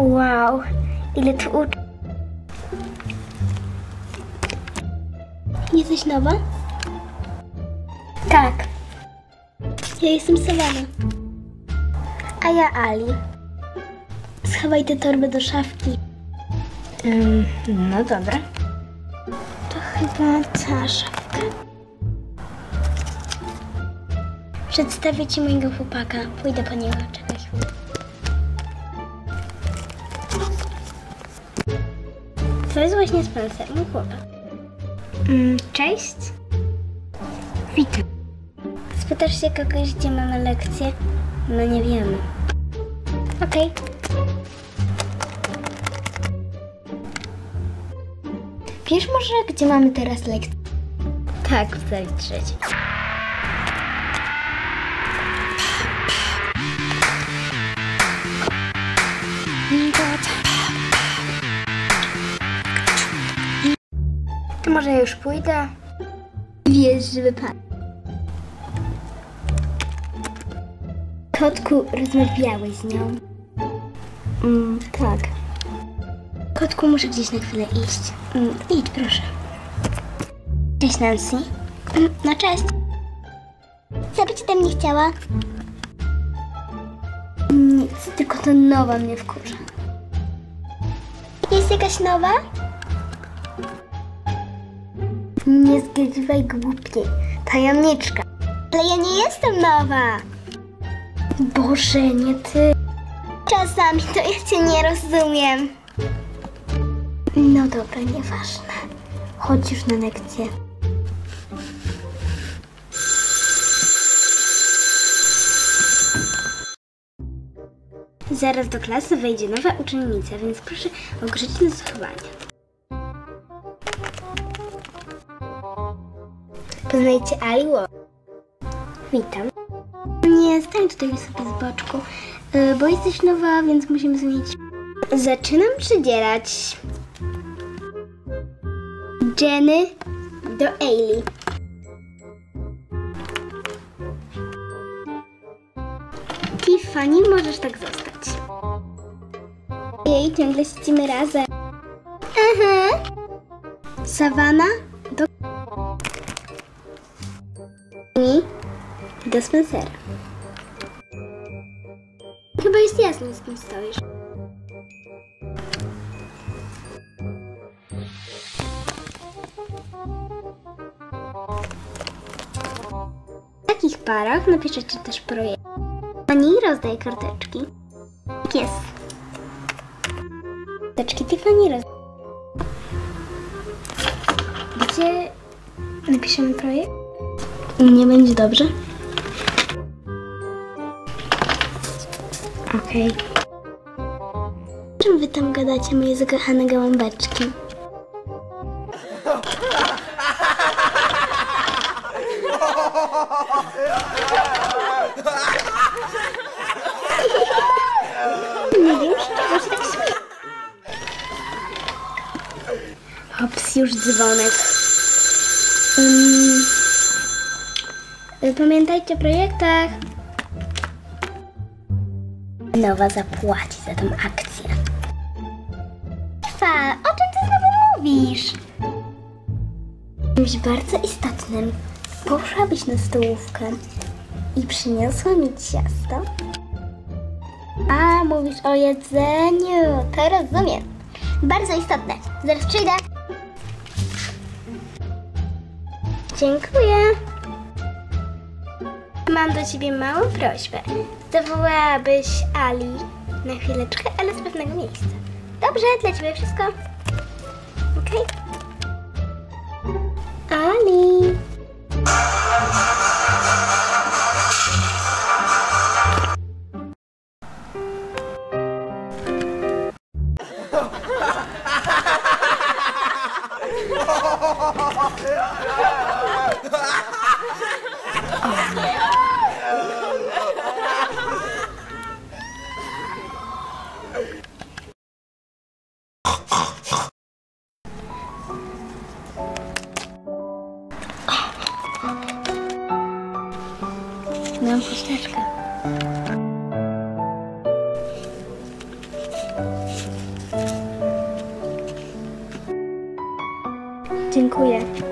Wow, ile tu ucz... Jesteś nowa? Tak. Ja jestem Savannah. A ja Ali. Schowaj tę torbę do szafki. no dobra. To chyba cała szafka. Przedstawię ci mojego chłopaka. Pójdę po niego. Czekaj chwilę. To jest właśnie Spencer, mój chłopak. Mm, cześć. Witam. Spytasz się kogoś, gdzie mamy lekcję? No nie wiemy. Okej. Wiesz może, gdzie mamy teraz lekcję? Tak, w sali trzeciej. To może już pójdę? Wiesz, żeby pan. Kotku, rozmawiałeś z nią? Mm, tak. Kotku, muszę gdzieś na chwilę iść. Mm, idź, proszę. Cześć, Nancy. Mm, no, cześć. Co by ci tam nie chciała? Nic, tylko to nowa mnie wkurza. Jest jakaś nowa? Nie zgadywaj głupie. Tajemniczka. Ale ja nie jestem nowa. Boże, nie ty. Czasami to ja cię nie rozumiem. No dobra, nieważne. Chodź już na lekcję. Zaraz do klasy wejdzie nowa uczennica, więc proszę o grzeczne zachowanie. Poznajcie Ali. Witam. Nie, stań tutaj sobie z boczku, y, bo jesteś nowa, więc musimy zmienić. Zaczynam przydzielać Jenny do Ailey. Tiffany, możesz tak zostać. Jej, ciągle siedzimy razem. Aha. I do Spencera. Chyba jest jasne, z kim stoisz. W takich parach napiszecie też projekt. Pani rozdaje karteczki. Tak Jest. Karteczki Tiffany roz... Gdzie napiszemy projekt? Nie będzie dobrze? Okej. Czym wy tam gadacie, moje zakochane gołąbeczki? Nie wiem, z czego się tak. Hops, już dzwonek. Um, pamiętajcie o projektach. Nowa zapłaci za tą akcję. Fa, o czym ty znowu mówisz? Czymś bardzo istotnym. Poszłabyś na stołówkę i przyniosła mi ciasto? A, mówisz o jedzeniu. To rozumiem. Bardzo istotne. Zaraz przyjdę. Dziękuję. Mam do ciebie małą prośbę. Zawołałabyś Ali na chwileczkę, ale z pewnego miejsca. Dobrze, dla ciebie wszystko. Okej? Ali. Mam chusteczkę. Dziękuję.